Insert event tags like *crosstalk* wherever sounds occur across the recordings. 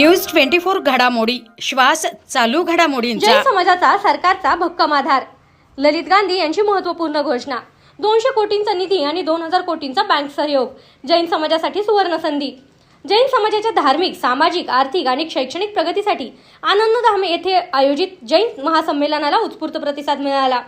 News twenty four घडामोडी. श्वास चालू घडामोडींचा. जैन समाजाचा सरकारचा भक्कम आधार. ललित गांधी यांची महत्त्वपूर्ण घोषणा. दोनशे कोटींचा निधी आणि दोन हजार कोटींचा बँक सहयोग. जैन समाजासाठी सुवर्ण संधी. जैन समाजाच्या धार्मिक सामाजिक आर्थिक आणि शैक्षणिक प्रगतीसाठी आनंदधाम येथे आयोजित जैन महासंमेलनाला उत्स्फूर्त प्रतिसाद मिळाला.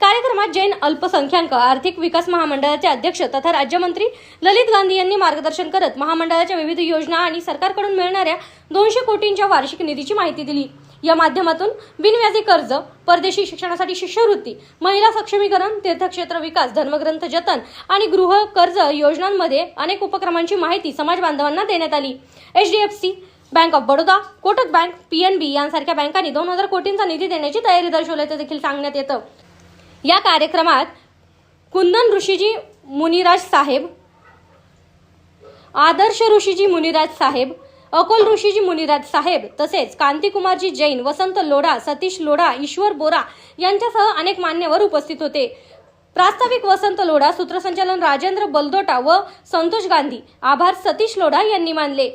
कार्यक्रमात जैन अल्पसंख्याक आर्थिक विकास महामंडळाचे अध्यक्ष तथा राज्यमंत्री ललित गांधी यांनी मार्गदर्शन करत महामंडळाच्या विविध योजना आणि सरकारकडून मिळणाऱ्या दोनशे कोटींच्या वार्षिक निधीची माहिती दिली. या माध्यमातून बिनव्याजी कर्ज परदेशी शिक्षणासाठी शिष्यवृत्ती महिला सक्षमीकरण तीर्थक्षेत्र विकास धर्मग्रंथ जतन आणि गृह कर्ज योजनांमध्ये अनेक उपक्रमांची माहिती समाज बांधवांना देण्यात आली. H D F C bank of Baroda Kotak bank PNB यांसारख्या बँकांनी दोन हजार कोटींचा निधी देण्याची तयारी दर्शवल्याचं देखील सांगण्यात येतं. या कार्यक्रमात कुंदन ऋषीजी मुनिराज साहेब आदर्श ऋषीजी मुनिराज साहेब अकोल ऋषीजी मुनिराज साहेब तसेच कांतिकुमारजी जैन वसंत लोढा सतीश लोढा ईश्वर बोरा यांच्यासह अनेक मान्यवर उपस्थित होते. प्रास्ताविक वसंत लोढा सूत्रसंचालन राजेंद्र बलदोटा व संतोष गांधी. आभार सतीश लोढा यांनी मानले.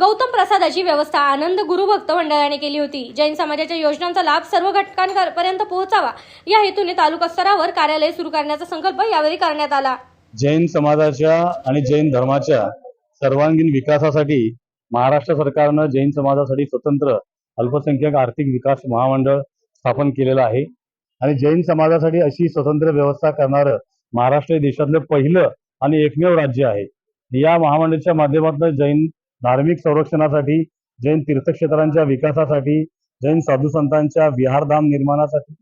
गौतम प्रसादाची व्यवस्था आनंद गुरुभक्त मंडळाने केली होती. जैन समाजाच्या योजनांचा लाभ सर्व घटकांपर्यंत पोहोचावा. या हेतूने तालुका स्तरावर कार्यालय सुरू करण्याचा संकल्प यावेळी करण्यात आला. जैन समाजाच्या आणि जैन धर्माच्या सर्वांगीण विकासासाठी महाराष्ट्र सरकारनं जैन समाजासाठी स्वतंत्र अल्पसंख्याक आर्थिक विकास महामंडळ स्थापन केलेलं आहे. आणि जैन समाजासाठी अशी स्वतंत्र व्यवस्था करणारं महाराष्ट्र हे देशातलं पहिलं आणि एकमेव राज्य आहे. या महामंडळाच्या माध्यमातून जैन धार्मिक संरक्षणासाठी जैन तीर्थक्षेत्रांच्या विकासासाठी जैन साधू संतांच्या विहारधाम निर्माणासाठी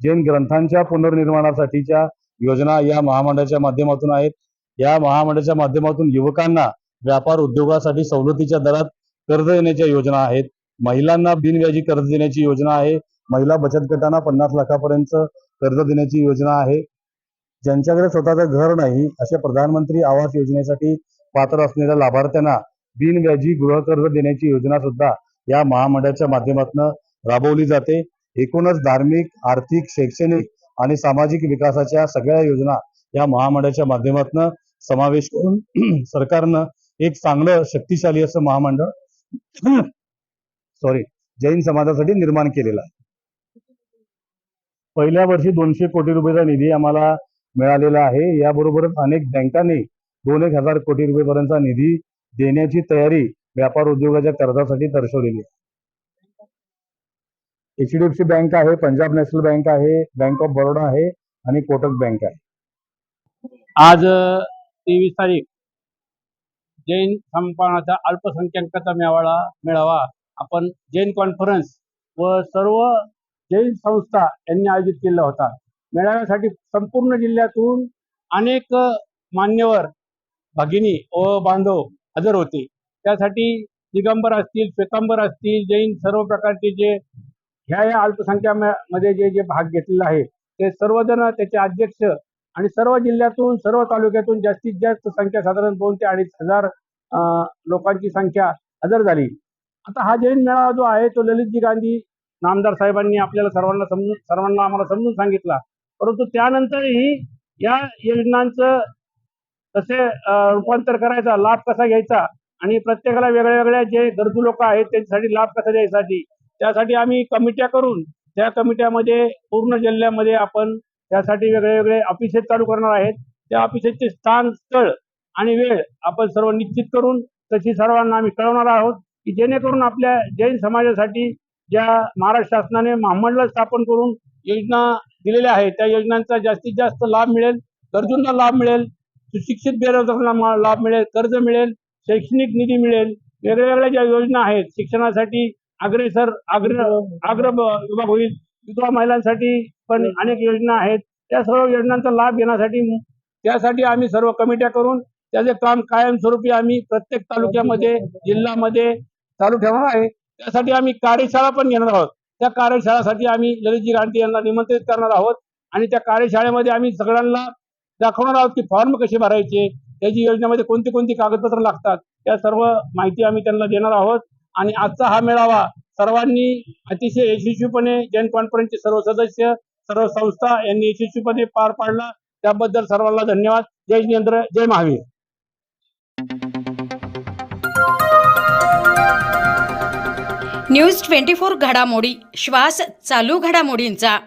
जैन ग्रंथांच्या पुनर्निर्माणासाठीच्या योजना या महामंडळाच्या माध्यमातून आहेत. या महामंडळाच्या माध्यमातून युवकांना व्यापार उद्योगासाठी सवलतीच्या दरात कर्ज देण्याच्या योजना आहेत. महिलांना बिनव्याजी कर्ज देण्याची योजना आहे. महिला बचत गटांना पन्नास लाखापर्यंत कर्ज देण्याची योजना आहे. ज्यांच्याकडे स्वतःचं घर नाही अशा प्रधानमंत्री आवास योजनेसाठी पात्र असलेल्या लाभार्थ्यांना बिनव्याजी गृहकर्ज देण्याची योजना सुद्धा या महामंडळाच्या माध्यमातून राबवली जाते. एकूणच धार्मिक आर्थिक शैक्षणिक आणि सामाजिक विकासाच्या सगळ्या योजना या महामंडळाच्या माध्यमातून समावेश करून *clears throat* सरकारनं एक चांगलं शक्तिशाली असं महामंडळ *clears throat* सॉरी जैन समाजासाठी निर्माण केलेलं आहे. पहिल्या वर्षी दोनशे कोटी रुपयाचा निधी आम्हाला मिळालेला आहे. याबरोबरच अनेक बँकांनी दोन एक हजार कोटी रुपयेपर्यंतचा निधी देण्याची तयारी व्यापार उद्योगाच्या कर्जासाठी दर्शवलेली आहे. एचडीएफसी बँक आहे पंजाब नॅशनल बँक आहे बँक ऑफ बरोडा आहे आणि कोटक बँक आहे. आज तेवीस तारीख. जैन संपादनाचा अल्पसंख्याकाचा मेळावा मेळावा. आपण जैन कॉन्फरन्स व सर्व जैन संस्था यांनी आयोजित केला होता. मेळाव्यासाठी संपूर्ण जिल्ह्यातून अनेक मान्यवर भगिनी व बांधव हजर होते. त्यासाठी दिगंबर असतील श्वेतांबर असतील जैन सर्व प्रकारचे जे ह्या या अल्पसंख्यामध्ये जे जे भाग घेतलेला आहे ते सर्वजण त्याचे अध्यक्ष आणि सर्व जिल्ह्यातून सर्व तालुक्यातून जास्तीत जास्त संख्या साधारण दोन ते अडीच हजार लोकांची संख्या हजर झाली. आता हा जैन मेळावा जो आहे तो ललितजी गांधी नामदार साहेबांनी आपल्याला सर्वांना समजून सर्वांना आम्हाला समजून सांगितला. परंतु त्यानंतरही या योजनांचं कसे रूपांतर करायचा लाभ कसा घ्यायचा? आणि प्रत्येकाला वेगळ्या वेगळ्या जे गरजू लोक आहेत त्यांच्यासाठी लाभ कसा द्यायसाठी? त्यासाठी आम्ही कमिट्या करून त्या कमिट्यामध्ये पूर्ण जिल्ह्यामध्ये आपण त्यासाठी वेगळे वेगळे ऑफिसेस चालू करणार आहेत. त्या ऑफिसेसचे स्थान स्थळ आणि वेळ आपण सर्व निश्चित करून तशी सर्वांना आम्ही कळवणार आहोत की जेणेकरून आपल्या जैन समाजासाठी ज्या महाराष्ट्र शासनाने महामंडळ स्थापन करून योजना दिलेल्या आहेत त्या योजनांचा जास्तीत जास्त लाभ मिळेल गरजूंना लाभ मिळेल सुशिक्षित बेरोजगारांना मा- लाभ मिळेल कर्ज मिळेल शैक्षणिक निधी मिळेल. वेगवेगळ्या ज्या योजना आहेत शिक्षणासाठी अग्रेसर अग्र अग्र विभाग होईल विधवा महिलांसाठी पण अनेक योजना आहेत. त्या सर्व योजनांचा लाभ घेण्यासाठी त्यासाठी आम्ही सर्व कमिट्या करून त्याचे काम कायमस्वरूपी आम्ही प्रत्येक तालुक्यामध्ये जिल्ह्यामध्ये चालू ठेवणार आहे. त्यासाठी आम्ही कार्यशाळा पण घेणार आहोत. त्या कार्यशाळासाठी आम्ही ललितजी गांधी यांना निमंत्रित करणार आहोत. आणि त्या कार्यशाळेमध्ये आम्ही सगळ्यांना दाखवणार आहोत की फॉर्म कसे भरायचे त्याची योजनेमध्ये कोणती कोणती कागदपत्र लागतात त्या सर्व माहिती आम्ही त्यांना देणार आहोत. आणि आजचा हा मेळावा सर्वांनी अतिशय यशस्वीपणे जैन कॉन्फरन्सचे सर्व सदस्य सर्व संस्था यांनी यशस्वीपणे पार पाडला. त्याबद्दल सर्वांना धन्यवाद. जय जिनेंद्र जय महावीर. न्यूज ट्वेंटी फोर घडामोडी श्वास चालू घडामोडींचा.